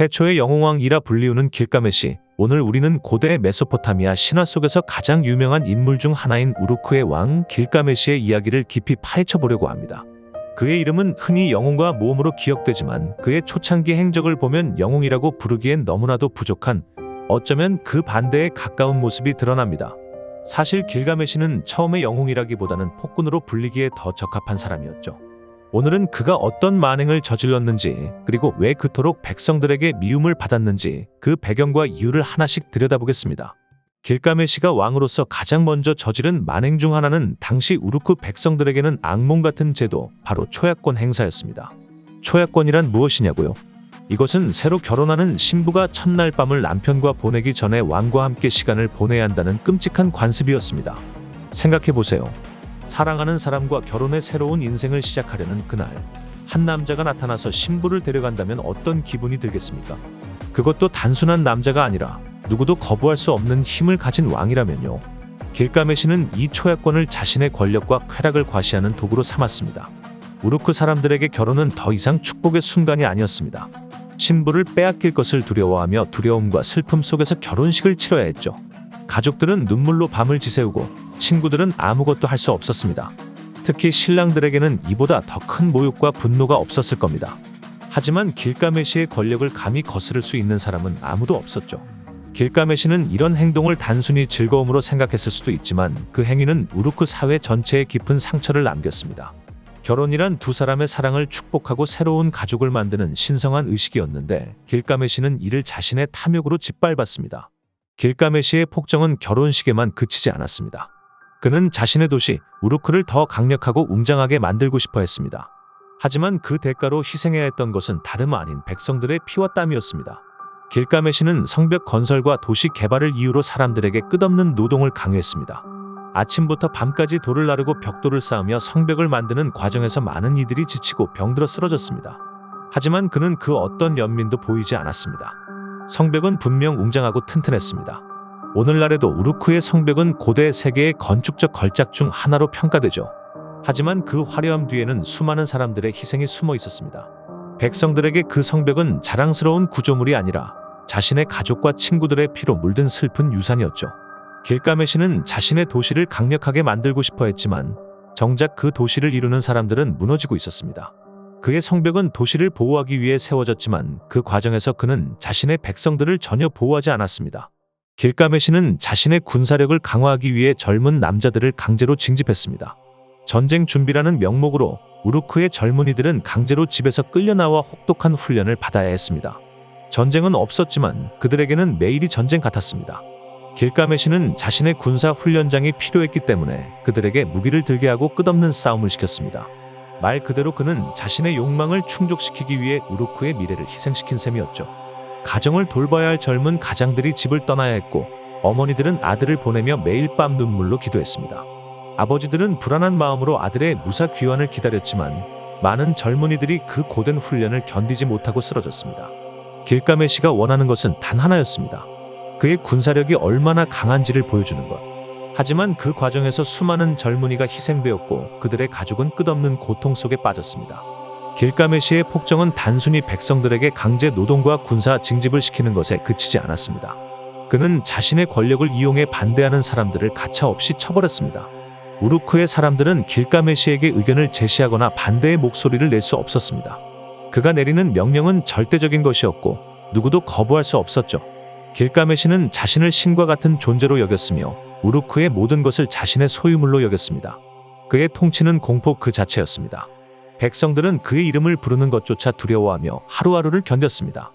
태초의 영웅왕이라 불리우는 길가메시. 오늘 우리는 고대 메소포타미아 신화 속에서 가장 유명한 인물 중 하나인 우루크의 왕 길가메시의 이야기를 깊이 파헤쳐 보려고 합니다. 그의 이름은 흔히 영웅과 모험으로 기억되지만 그의 초창기 행적을 보면 영웅이라고 부르기엔 너무나도 부족한 어쩌면 그 반대에 가까운 모습이 드러납니다. 사실 길가메시는 처음에 영웅이라기보다는 폭군으로 불리기에 더 적합한 사람이었죠. 오늘은 그가 어떤 만행을 저질렀는지 그리고 왜 그토록 백성들에게 미움을 받았는지 그 배경과 이유를 하나씩 들여다보겠습니다. 길가메시가 왕으로서 가장 먼저 저지른 만행 중 하나는 당시 우르크 백성들에게는 악몽 같은 제도 바로 초약권 행사였습니다. 초약권이란 무엇이냐고요? 이것은 새로 결혼하는 신부가 첫날 밤을 남편과 보내기 전에 왕과 함께 시간을 보내야 한다는 끔찍한 관습이었습니다. 생각해 보세요. 사랑하는 사람과 결혼의 새로운 인생을 시작하려는 그날 한 남자가 나타나서 신부를 데려간다면 어떤 기분이 들겠습니까? 그것도 단순한 남자가 아니라 누구도 거부할 수 없는 힘을 가진 왕이라면요. 길가메 시는 이 초약권을 자신의 권력과 쾌락을 과시하는 도구로 삼았습니다. 우르크 사람들에게 결혼은 더 이상 축복의 순간이 아니었습니다. 신부를 빼앗길 것을 두려워하며 두려움과 슬픔 속에서 결혼식을 치러야 했죠. 가족들은 눈물로 밤을 지새우고 친구들은 아무것도 할 수 없었습니다. 특히 신랑들에게는 이보다 더 큰 모욕과 분노가 없었을 겁니다. 하지만 길가메시의 권력을 감히 거스를 수 있는 사람은 아무도 없었죠. 길가메시는 이런 행동을 단순히 즐거움으로 생각했을 수도 있지만 그 행위는 우르크 사회 전체에 깊은 상처를 남겼습니다. 결혼이란 두 사람의 사랑을 축복하고 새로운 가족을 만드는 신성한 의식이었는데 길가메시는 이를 자신의 탐욕으로 짓밟았습니다. 길가메시의 폭정은 결혼식에만 그치지 않았습니다. 그는 자신의 도시 우르크를 더 강력하고 웅장하게 만들고 싶어 했습니다. 하지만 그 대가로 희생해야 했던 것은 다름 아닌 백성들의 피와 땀이었습니다. 길가메시는 성벽 건설과 도시 개발을 이유로 사람들에게 끝없는 노동을 강요했습니다. 아침부터 밤까지 돌을 나르고 벽돌을 쌓으며 성벽을 만드는 과정에서 많은 이들이 지치고 병들어 쓰러졌습니다. 하지만 그는 그 어떤 연민도 보이지 않았습니다. 성벽은 분명 웅장하고 튼튼했습니다. 오늘날에도 우르크의 성벽은 고대 세계의 건축적 걸작 중 하나로 평가되죠. 하지만 그 화려함 뒤에는 수많은 사람들의 희생이 숨어 있었습니다. 백성들에게 그 성벽은 자랑스러운 구조물이 아니라 자신의 가족과 친구들의 피로 물든 슬픈 유산이었죠. 길가메시는 자신의 도시를 강력하게 만들고 싶어 했지만 정작 그 도시를 이루는 사람들은 무너지고 있었습니다. 그의 성벽은 도시를 보호하기 위해 세워졌지만 그 과정에서 그는 자신의 백성들을 전혀 보호하지 않았습니다. 길가메시는 자신의 군사력을 강화하기 위해 젊은 남자들을 강제로 징집했습니다. 전쟁 준비라는 명목으로 우르크의 젊은이들은 강제로 집에서 끌려나와 혹독한 훈련을 받아야 했습니다. 전쟁은 없었지만 그들에게는 매일이 전쟁 같았습니다. 길가메시는 자신의 군사 훈련장이 필요했기 때문에 그들에게 무기를 들게 하고 끝없는 싸움을 시켰습니다. 말 그대로 그는 자신의 욕망을 충족시키기 위해 우르크의 미래를 희생시킨 셈이었죠. 가정을 돌봐야 할 젊은 가장들이 집을 떠나야 했고 어머니들은 아들을 보내며 매일 밤 눈물로 기도했습니다. 아버지들은 불안한 마음으로 아들의 무사 귀환을 기다렸지만 많은 젊은이들이 그 고된 훈련을 견디지 못하고 쓰러졌습니다. 길가메시가 원하는 것은 단 하나였습니다. 그의 군사력이 얼마나 강한지를 보여주는 것. 하지만 그 과정에서 수많은 젊은이가 희생되었고 그들의 가족은 끝없는 고통 속에 빠졌습니다. 길가메시의 폭정은 단순히 백성들에게 강제 노동과 군사 징집을 시키는 것에 그치지 않았습니다. 그는 자신의 권력을 이용해 반대하는 사람들을 가차없이 처벌했습니다. 우르크의 사람들은 길가메시에게 의견을 제시하거나 반대의 목소리를 낼 수 없었습니다. 그가 내리는 명령은 절대적인 것이었고 누구도 거부할 수 없었죠. 길가메시는 자신을 신과 같은 존재로 여겼으며 우르크의 모든 것을 자신의 소유물로 여겼습니다. 그의 통치는 공포 그 자체였습니다. 백성들은 그의 이름을 부르는 것조차 두려워하며 하루하루를 견뎠습니다.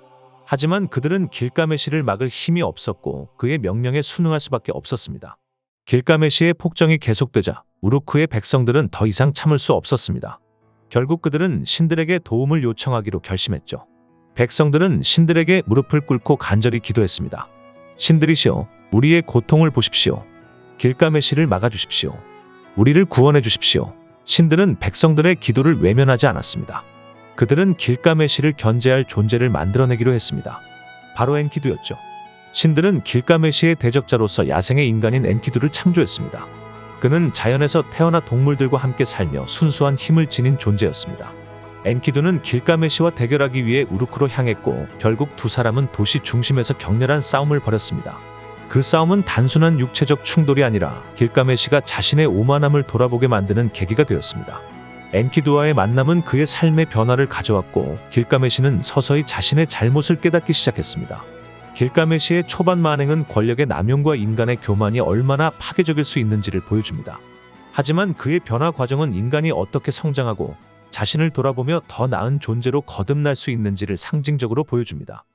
하지만 그들은 길가메시를 막을 힘이 없었고 그의 명령에 순응할 수밖에 없었습니다. 길가메시의 폭정이 계속되자 우르크의 백성들은 더 이상 참을 수 없었습니다. 결국 그들은 신들에게 도움을 요청하기로 결심했죠. 백성들은 신들에게 무릎을 꿇고 간절히 기도했습니다. 신들이시여, 우리의 고통을 보십시오. 길가메시를 막아주십시오. 우리를 구원해 주십시오. 신들은 백성들의 기도를 외면하지 않았습니다. 그들은 길가메시를 견제할 존재를 만들어내기로 했습니다. 바로 엔키두였죠. 신들은 길가메시의 대적자로서 야생의 인간인 엔키두를 창조했습니다. 그는 자연에서 태어나 동물들과 함께 살며 순수한 힘을 지닌 존재였습니다. 엔키두는 길가메시와 대결하기 위해 우르크로 향했고 결국 두 사람은 도시 중심에서 격렬한 싸움을 벌였습니다. 그 싸움은 단순한 육체적 충돌이 아니라 길가메 시가 자신의 오만함을 돌아보게 만드는 계기가 되었습니다. 엔키두와의 만남은 그의 삶의 변화를 가져왔고 길가메 시는 서서히 자신의 잘못을 깨닫기 시작했습니다. 길가메 시의 초반 만행은 권력의 남용과 인간의 교만이 얼마나 파괴적일 수 있는지를 보여줍니다. 하지만 그의 변화 과정은 인간이 어떻게 성장하고 자신을 돌아보며 더 나은 존재로 거듭날 수 있는지를 상징적으로 보여줍니다.